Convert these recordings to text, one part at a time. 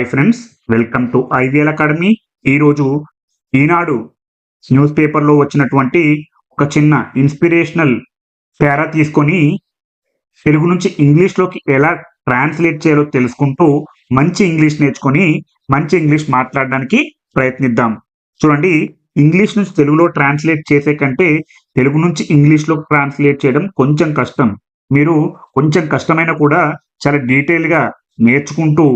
Hi friends welcome to IVL academy ఈరోజు Eenadu news పేపర్లో వచ్చినటువంటి ఒక చిన్న ఇన్స్పిరేషనల్ పేరా తీసుకొని తెలుగు నుంచి ఇంగ్లీష్లోకి ఎలా ట్రాన్స్లేట్ చేయాలో తెలుసుకుంటూ మంచి ఇంగ్లీష్ నేర్చుకొని మంచి ఇంగ్లీష్ మాట్లాడడానికి ప్రయత్నిద్దాం. చూడండి ఇంగ్లీష్ నుంచి తెలుగులో ట్రాన్స్లేట్ చేసే కంటే తెలుగు నుంచి ఇంగ్లీష్లో ట్రాన్స్లేట్ చేయడం కొంచెం కష్టం. మీరు కొంచెం కష్టమైన కూడా చాలా డీటెయిల్గా నేర్చుకుంటూ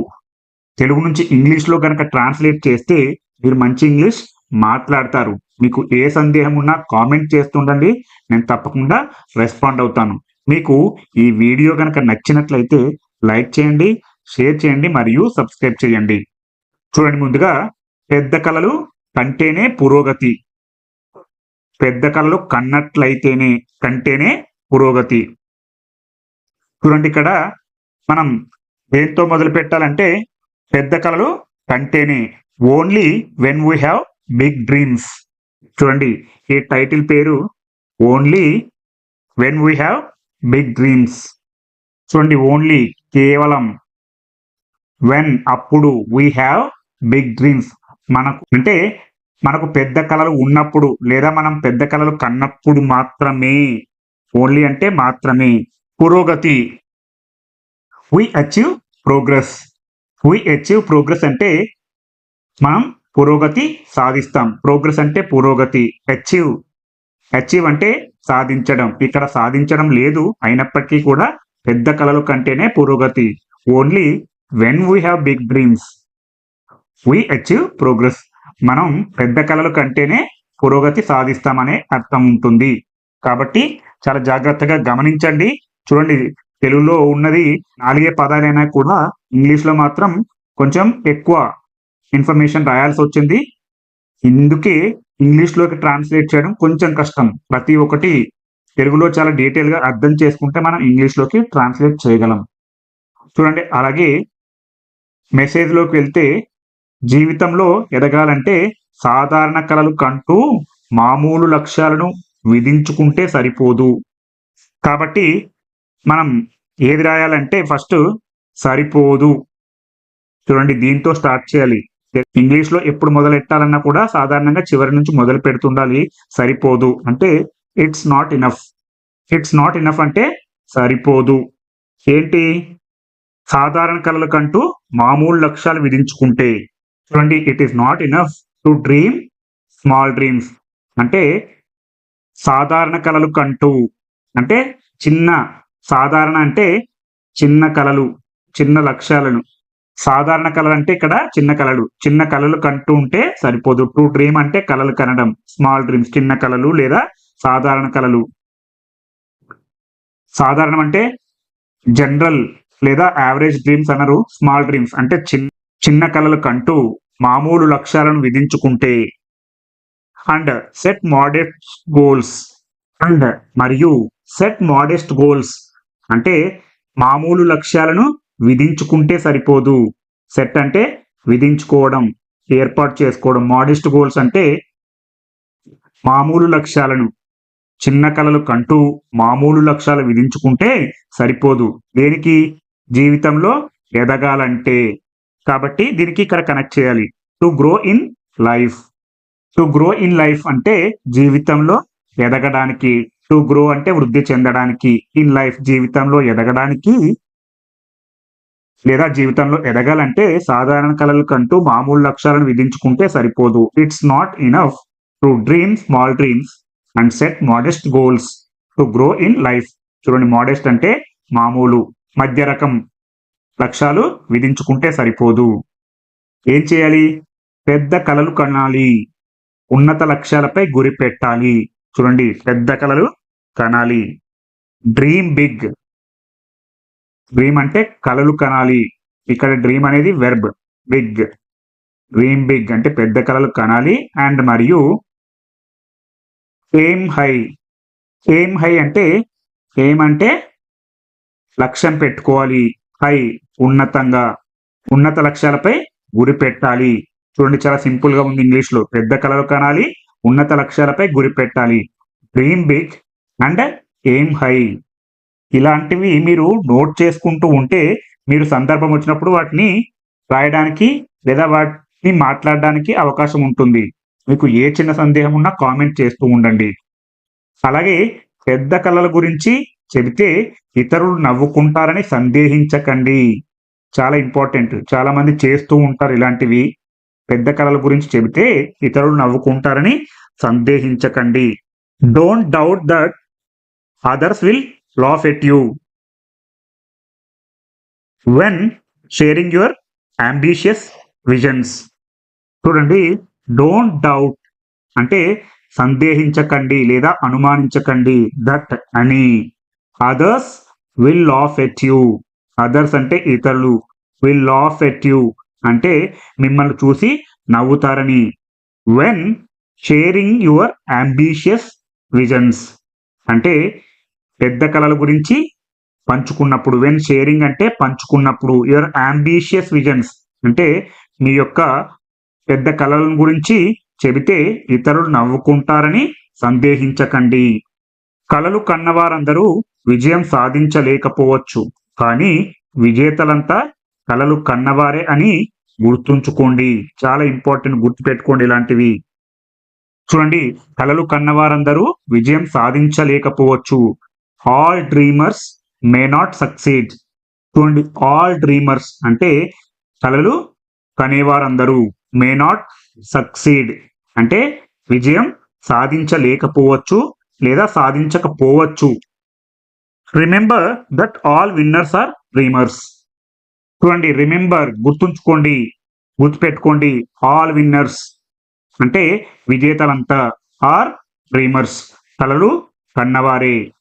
తెలుగు నుంచి ఇంగ్లీష్లో కనుక ట్రాన్స్లేట్ చేస్తే మీరు మంచి ఇంగ్లీష్ మాట్లాడతారు. మీకు ఏ సందేహం ఉన్నా కామెంట్ చేస్తుండండి. నేను తప్పకుండా రెస్పాండ్ అవుతాను. మీకు ఈ వీడియో కనుక నచ్చినట్లయితే లైక్ చేయండి షేర్ చేయండి మరియు సబ్స్క్రైబ్ చేయండి. చూడండి ముందుగా పెద్ద కళలు కంటేనే పురోగతి. పెద్ద కళలు కన్నట్లయితేనే కంటేనే పురోగతి. చూడండి ఇక్కడ మనం దేంతో మొదలు పెట్టాలంటే పెద్ద కళలు కంటేనే. Only when we have big dreams చూడండి ఈ టైటిల్ పేరు only when we have big dreams చూడండి ఓన్లీ కేవలం వెన్ అప్పుడు వీ హ్యావ్ బిగ్ డ్రీమ్స్ మనకు అంటే మనకు పెద్ద కళలు ఉన్నప్పుడు లేదా మనం పెద్ద కళలు కన్నప్పుడు మాత్రమే. ఓన్లీ అంటే మాత్రమే. పురోగతి. We achieve progress we achieve progress అంటే మనం పురోగతి సాధిస్తాం. ప్రోగ్రెస్ అంటే పురోగతి. అచీవ్ అచీవ్ అంటే సాధించడం. ఇక్కడ సాధించడం లేదు. అయినప్పటికీ కూడా పెద్ద కళలు కంటేనే పురోగతి. Only when we have big dreams we achieve progress మనం పెద్ద కళలు కంటేనే పురోగతి సాధిస్తామనే అర్థం ఉంటుంది. కాబట్టి చాలా జాగ్రత్తగా గమనించండి. చూడండి తెలుగులో ఉన్నది నాలుగే పదాలైనా కూడా ఇంగ్లీష్లో మాత్రం కొంచెం ఎక్కువ ఇన్ఫర్మేషన్ రాయాల్సి వచ్చింది. ఇందుకే ఇంగ్లీష్లోకి ట్రాన్స్లేట్ చేయడం కొంచెం కష్టం. ప్రతి ఒక్కటి తెలుగులో చాలా డీటెయిల్గా అర్థం చేసుకుంటే మనం ఇంగ్లీష్లోకి ట్రాన్స్లేట్ చేయగలం. చూడండి అలాగే మెసేజ్లోకి వెళ్తే జీవితంలో ఎదగాలంటే సాధారణ కళలు కంటూ మామూలు లక్ష్యాలను విధించుకుంటే సరిపోదు. కాబట్టి మనం ఏది రాయాలంటే ఫస్ట్ సరిపోదు. చూడండి దీంతో స్టార్ట్ చేయాలి. ఇంగ్లీష్లో ఎప్పుడు మొదలెట్టాలన్నా కూడా సాధారణంగా చివరి నుంచి మొదలు పెడుతుండాలి. సరిపోదు. అంటే it's not enough it's not enough అంటే సరిపోదు. ఏంటి? సాధారణ కళల కంటూ మామూలు లక్ష్యాలు విధించుకుంటే. చూడండి it is not enough to dream small dreams అంటే సాధారణ కళలు కంటూ. అంటే చిన్న సాధారణ అంటే చిన్న కళలు. చిన్న లక్ష్యాలను. సాధారణ కళలు అంటే ఇక్కడ చిన్న కళలు. చిన్న కళలు కంటూ ఉంటే సరిపోదు. ట్రూ డ్రీమ్ అంటే కళలు కనడం. స్మాల్ డ్రీమ్స్ చిన్న కళలు లేదా సాధారణ కళలు. సాధారణం అంటే జనరల్ లేదా యావరేజ్ డ్రీమ్స్ అనరు. స్మాల్ డ్రీమ్స్ అంటే చిన్న చిన్న కళలు కంటూ మామూలు లక్ష్యాలను విధించుకుంటే and set modest goals and మరియు సెట్ మోడెస్ట్ గోల్స్ అంటే మామూలు లక్ష్యాలను విధించుకుంటే సరిపోదు. సెట్ అంటే విధించుకోవడం ఏర్పాటు చేసుకోవడం. మోడెస్ట్ గోల్స్ అంటే మామూలు లక్ష్యాలను చిన్న కళలు కంటూ మామూలు లక్ష్యాలు విధించుకుంటే సరిపోదు. దేనికి? జీవితంలో ఎదగాలంటే. కాబట్టి దీనికి ఇక్కడ కనెక్ట్ చేయాలి. To grow in life to grow in life అంటే జీవితంలో ఎదగడానికి. టు గ్రో అంటే వృద్ధి చెందడానికి. ఇన్ లైఫ్ జీవితంలో ఎదగడానికి లేదా జీవితంలో ఎదగాలంటే సాధారణ కళలు కంటూ మామూలు లక్ష్యాలను విధించుకుంటే సరిపోదు. It's not enough to dream small dreams and set modest goals to grow in life చూడండి మోడెస్ట్ అంటే మామూలు మధ్య రకం లక్ష్యాలు విధించుకుంటే సరిపోదు. ఏం చేయాలి? పెద్ద కళలు కనాలి. ఉన్నత లక్ష్యాలపై గురి పెట్టాలి. చూడండి పెద్ద కళలు కనాలి. డ్రీమ్ బిగ్ డ్రీమ్ అంటే కళలు కనాలి. ఇక్కడ డ్రీమ్ అనేది వెర్బ్ బిగ్ డ్రీమ్ బిగ్ అంటే పెద్ద కళలు కనాలి అండ్ మరియు ఏం హై ఏం హై అంటే ఏమంటే అంటే లక్ష్యం పెట్టుకోవాలి. హై ఉన్నతంగా. ఉన్నత లక్ష్యాలపై గురి పెట్టాలి. చూడండి చాలా సింపుల్గా ఉంది ఇంగ్లీష్లో. పెద్ద కళలు కనాలి ఉన్నత లక్ష్యాలపై గురి పెట్టాలి. Dream big and aim high ఇలాంటివి మీరు నోట్ చేసుకుంటూ ఉంటే మీరు సందర్భం వచ్చినప్పుడు వాటిని రాయడానికి లేదా వాటిని మాట్లాడడానికి అవకాశం ఉంటుంది. మీకు ఏ చిన్న సందేహం ఉన్నా కామెంట్ చేస్తూ ఉండండి. అలాగే పెద్ద కళల గురించి చెబితే ఇతరులు నవ్వుకుంటారని సందేహించకండి. చాలా ఇంపార్టెంట్. చాలా మంది చేస్తూ ఉంటారు ఇలాంటివి. పెద్ద కళల గురించి చెబితే ఇతరులు నవ్వుకుంటారని సందేహించకండి. Don't doubt that others will laugh at you when sharing your ambitious visions చూడండి డోంట్ డౌట్ అంటే సందేహించకండి లేదా అనుమానించకండి. దట్ అని. Others will laugh at you others అంటే ఇతరులు. విల్ లాఫ్ ఎట్ యూ అంటే మిమ్మల్ని చూసి నవ్వుతారని. When sharing your ambitious visions అంటే పెద్ద కళల గురించి పంచుకున్నప్పుడు వెన్ షేరింగ్ అంటే పంచుకున్నప్పుడు యువర్ అంబిషియస్ విజన్స్ అంటే మీ యొక్క పెద్ద కళల గురించి చెబితే ఇతరులు నవ్వుకుంటారని సందేహించకండి. కళలు కన్నవారందరూ విజయం సాధించలేకపోవచ్చు కానీ విజేతలంతా కళలు కన్నవారే అని గుర్తుంచుకోండి. చాలా ఇంపార్టెంట్ గుర్తుపెట్టుకోండి ఇలాంటివి. చూడండి కళలు కన్నవారందరూ విజయం సాధించలేకపోవచ్చు all dreamers may not succeed చూడండి ఆల్ డ్రీమర్స్ అంటే కళలు కనేవారందరూ మే నాట్ సక్సీడ్ అంటే విజయం సాధించలేకపోవచ్చు లేదా సాధించకపోవచ్చు. Remember that all winners are dreamers చూడండి రిమెంబర్ గుర్తుంచుకోండి గుర్తుపెట్టుకోండి ఆల్ విన్నర్స్ అంటే విజేతలంతా ఆర్ డ్రీమర్స్ కలలు కన్నవారే.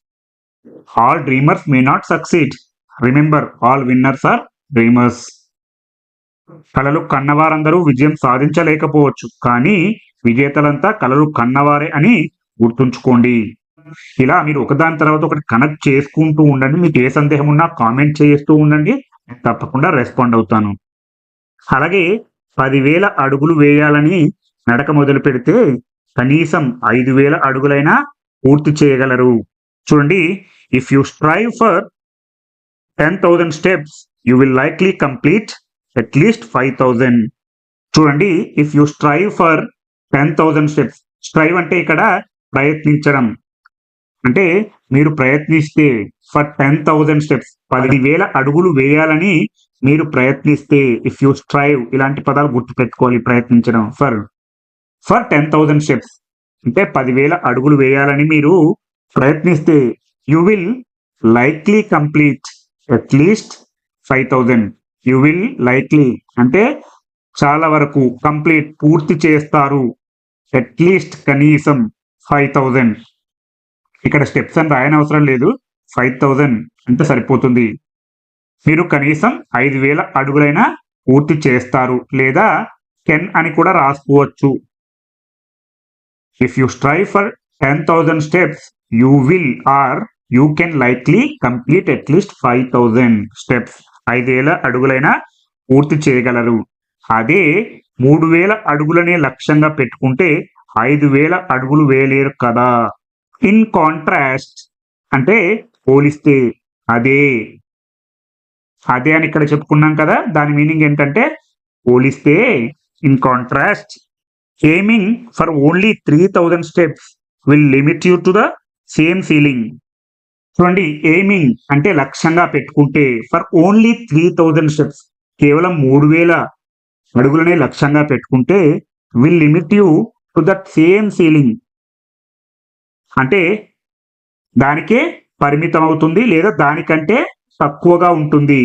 All dreamers may not succeed remember all winners are dreamers కలలు కన్నవారందరూ విజయం సాధించలేకపోవచ్చు. కానీ విజేతలంతా కలలు కన్నవారే అని గుర్తుంచుకోండి. ఇలా మీరు ఒకదాని తర్వాత ఒకటి కనెక్ట్ చేసుకుంటూ ఉండండి. మీకు ఏ సందేహం ఉన్నా కామెంట్ చేస్తూ ఉండండి. నేను తప్పకుండా రెస్పాండ్ అవుతాను. అలాగే పదివేల అడుగులు వేయాలని నడక మొదలు పెడితే కనీసం ఐదు వేల అడుగులైనా పూర్తి చేయగలరు. చూడండి if you strive for ten thousand steps you will likely complete at least five thousand చూడండి if you strive for ten thousand steps strive అంటే ఇక్కడ ప్రయత్నించడం. అంటే మీరు ప్రయత్నిస్తే ఫర్ టెన్ థౌజండ్ స్టెప్స్ పదివేల అడుగులు వేయాలని మీరు ప్రయత్నిస్తే ఇఫ్ యూ స్ట్రైవ్ ఇలాంటి పదాలు గుర్తు పెట్టుకోవాలి ప్రయత్నించడం. For for ten thousand steps అంటే పదివేల అడుగులు వేయాలని మీరు ప్రయత్నిస్తే you will likely complete at least five thousand you will likely అంటే చాలా వరకు కంప్లీట్ పూర్తి చేస్తారు. అట్లీస్ట్ కనీసం ఫైవ్ థౌజండ్ ఇక్కడ స్టెప్స్ అని రాయని అవసరం లేదు. ఫైవ్ థౌజండ్ అంటే సరిపోతుంది. మీరు కనీసం ఐదు వేల అడుగులైనా పూర్తి చేస్తారు. లేదా కెన్ అని కూడా రాసుకోవచ్చు. If you strive for ten thousand steps you will or you can likely complete at least five thousand steps ఐదేల అడుగులైనా పూర్తి చేయగలరు. అదే మూడు వేల అడుగులనే లక్ష్యంగా పెట్టుకుంటే ఐదు వేల అడుగులు వేయలేరు కదా. ఇన్ కాంట్రాస్ట్ అంటే పోలిస్తే అదే. అదే అని ఇక్కడ చెప్పుకున్నాం కదా. దాని మీనింగ్ ఏంటంటే పోలిస్తే in contrast aiming for only three thousand steps will limit you to the same feeling చూడండి ఎయిమింగ్ అంటే లక్ష్యంగా పెట్టుకుంటే for only three thousand steps కేవలం మూడు వేల అడుగులనే లక్ష్యంగా పెట్టుకుంటే will limit you to that same feeling అంటే దానికే పరిమితం అవుతుంది లేదా దానికంటే తక్కువగా ఉంటుంది.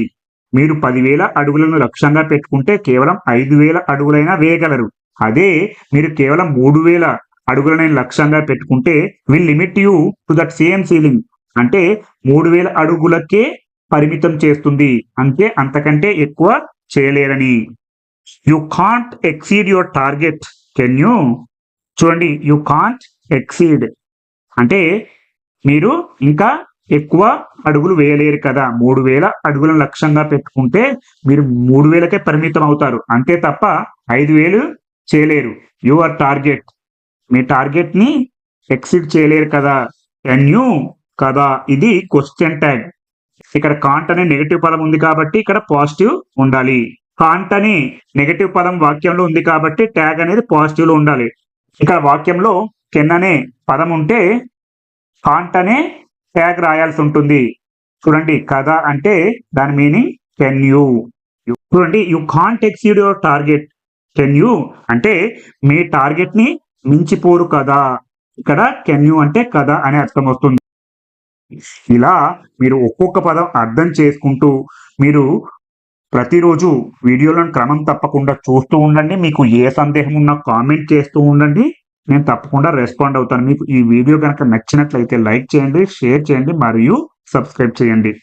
మీరు పదివేల అడుగులను లక్ష్యంగా పెట్టుకుంటే కేవలం ఐదు వేల అడుగులైనా వేయగలరు. అదే మీరు కేవలం మూడు వేల అడుగులనే లక్ష్యంగా పెట్టుకుంటే will limit you to that same ceiling అంటే మూడు వేల అడుగులకే పరిమితం చేస్తుంది. అంటే అంతకంటే ఎక్కువ చేయలేరని. You can't exceed your target can you చూడండి యు కాంట్ ఎక్సీడ్ అంటే మీరు ఇంకా ఎక్కువ అడుగులు వేయలేరు కదా. మూడు వేల అడుగులను లక్ష్యంగా పెట్టుకుంటే మీరు మూడు వేలకే పరిమితం అవుతారు. అంతే తప్ప ఐదు వేలు చేయలేరు. యువర్ టార్గెట్ మీ టార్గెట్ని ఎక్సిడ్ చేయలేరు కదా. ఎన్ యూ కదా. ఇది క్వశ్చన్ ట్యాగ్ ఇక్కడ కాంట్ అనే నెగటివ్ పదం ఉంది కాబట్టి ఇక్కడ పాజిటివ్ ఉండాలి. కాంట్ అని నెగటివ్ పదం వాక్యంలో ఉంది కాబట్టి ట్యాగ్ అనేది పాజిటివ్లో ఉండాలి. ఇక్కడ వాక్యంలో కెన్ అనే పదం ఉంటే కాంట్ అనే ట్యాగ్ రాయాల్సి ఉంటుంది. చూడండి కథ అంటే దాని మీనింగ్ కెన్ యూ చూడండి you can't exceed your target can you అంటే మీ టార్గెట్ని మించిపోరు కదా. ఇక్కడ కెన్ యూ అంటే కథ అనే అర్థం వస్తుంది. ఇలా మీరు ఒక్కొక్క పదం అర్థం చేసుకుంటూ మీరు ప్రతిరోజు వీడియోలను క్రమం తప్పకుండా చూస్తూ ఉండండి. మీకు ఏ సందేహం ఉన్నా కామెంట్ చేస్తూ ఉండండి. నేను తప్పకుండా రెస్పాండ్ అవుతాను. మీకు ఈ వీడియో కనుక నచ్చినట్లయితే లైక్ చేయండి షేర్ చేయండి మరియు సబ్స్క్రైబ్ చేయండి.